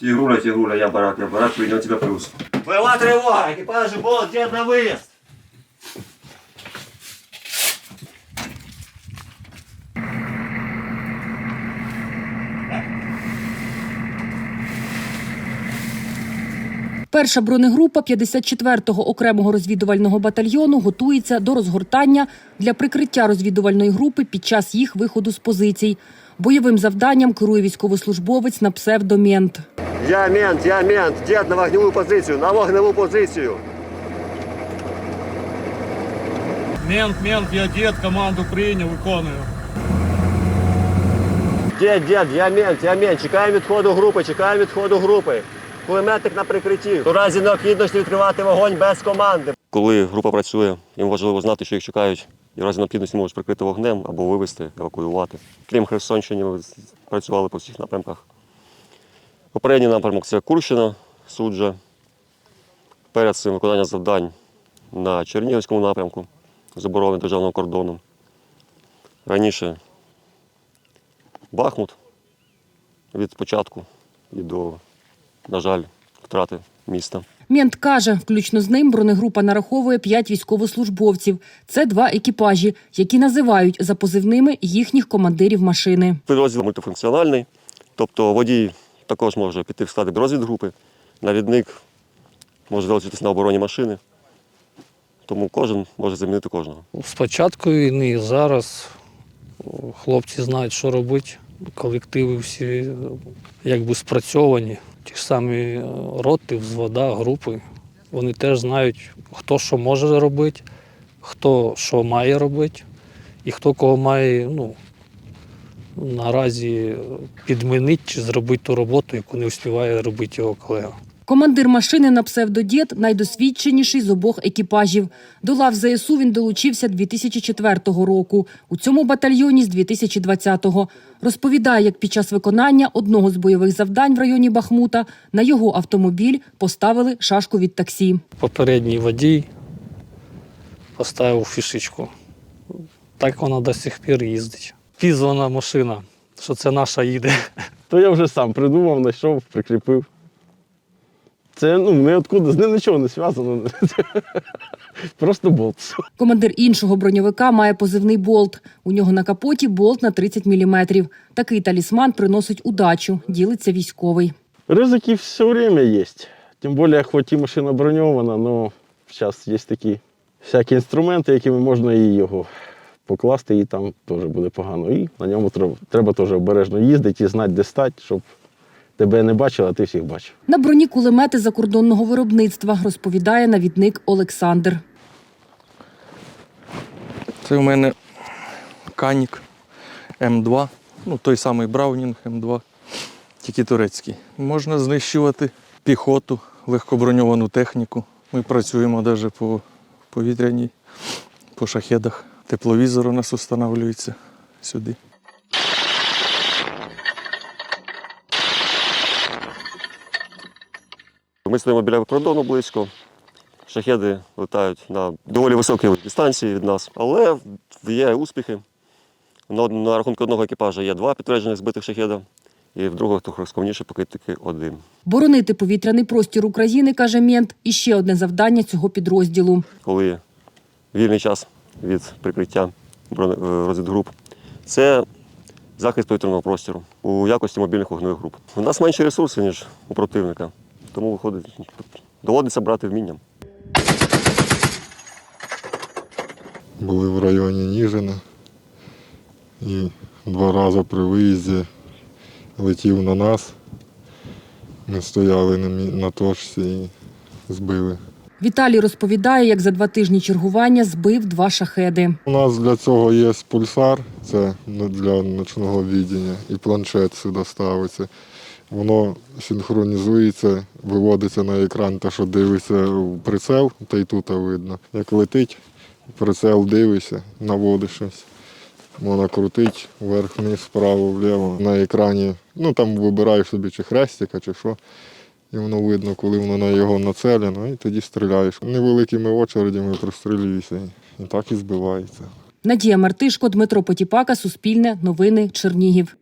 Тигруля, Тигруля, я барак, я барак, принял тебя плюс. Была тревога, экипажи, бол, дед на выезд. Перша бронегрупа 54-го окремого розвідувального батальйону готується до розгортання для прикриття розвідувальної групи під час їх виходу з позицій. Бойовим завданням керує військовослужбовець на псевдомент. Я мент, я мент, дед на вогневую позицию, на вогневую позицию. Мент, мент, я дід, команду прийняв, виконую. Дед, дед, я мент, я мент, чекаємо відходу групи, чекаємо відходу групи. Кулеметник на прикритті. У разі необхідності відкривати вогонь без команди. Коли група працює, їм важливо знати, що їх чекають. І в разі необхідності можуть прикрити вогнем або вивезти, евакуювати. Крім Херсонщини, ми працювали по всіх напрямках. Попередній напрямок це Курщина, суджа. Перед цим виконання завдань на Чернігівському напрямку з оборони державного кордону. Раніше Бахмут від початку і до, на жаль, втрати міста. Мент каже, включно з ним бронегрупа нараховує 5 військовослужбовців. Це два екіпажі, які називають за позивними їхніх командирів машини. Підрозділ мультифункціональний, тобто водій також може піти в складі розвідгрупи, навідник може залишитися на обороні машини. Тому кожен може замінити кожного. З початку війни і зараз хлопці знають, що робити. Колективи всі якби спрацьовані. Ті ж самі е, роти, взвода, групи. Вони теж знають, хто що може робити, хто що має робити, і хто кого має ну, наразі підмінити чи зробити ту роботу, яку не встигає робити його колега. Командир машини на псевдодід найдосвідченіший з обох екіпажів. До лав ЗСУ він долучився 2004 року. У цьому батальйоні з 2020-го. Розповідає, як під час виконання одного з бойових завдань в районі Бахмута на його автомобіль поставили шашку від таксі. Попередній водій поставив фішечку. Так вона до сих пір їздить. Пізвана машина, що це наша їде. То я вже сам придумав, знайшов, прикріпив. Це ну, ніоткуди, з ним нічого не зв'язано. Просто болт. Командир іншого броньовика має позивний болт. У нього на капоті болт на 30 мм. Такий талісман приносить удачу, ділиться військовий. Ризики все время є. Тим більше, хоч і машина броньована, але зараз є такі всякі інструменти, якими можна і його покласти, і там теж буде погано. І на ньому треба, треба теж обережно їздити і знати, де стати, щоб тебе не бачили, а ти всіх бачив. На броні кулемети закордонного виробництва, розповідає навідник Олександр. Це у мене Канік М2, ну той самий Браунінг М2, тільки турецький. Можна знищувати піхоту, легкоброньовану техніку. Ми працюємо навіть по повітряній, по шахедах. Тепловізор у нас встановлюється сюди. Ми стоїмо біля кордону близько. Шахеди летають на доволі високій дистанції від нас, але є успіхи. На, на рахунку одного екіпажа є два підтверджених збитих шахеда, і в другого трохи скромніше поки тільки один. Боронити повітряний простір України, каже Мент, і ще одне завдання цього підрозділу. коли вільний час від прикриття е, розвідгруп, це захист повітряного простору у якості мобільних вогневих груп. У нас менші ресурси, ніж у противника, тому виходить, доводиться брати вмінням. були в районі Ніжина і два рази при виїзді летів на нас. Ми стояли на точці і збили. Віталій розповідає, як за два тижні чергування збив два шахеди. У нас для цього є пульсар, це для ночного відділення, і планшет сюди ставиться. Воно синхронізується, виводиться на екран, те, що дивиться в прицел, та й тут видно. Як летить, прицел дивишся, наводиш щось. Можна крутить вверх-вниз, вправо, вліво. На екрані, ну там вибираєш собі чи хрестика, чи що. І воно видно, коли воно на його нацелено, і тоді стріляєш. Невеликими очередями прострілюєшся. І так і збивається. Надія Мартишко, Дмитро Потіпака, Суспільне, Новини, Чернігів.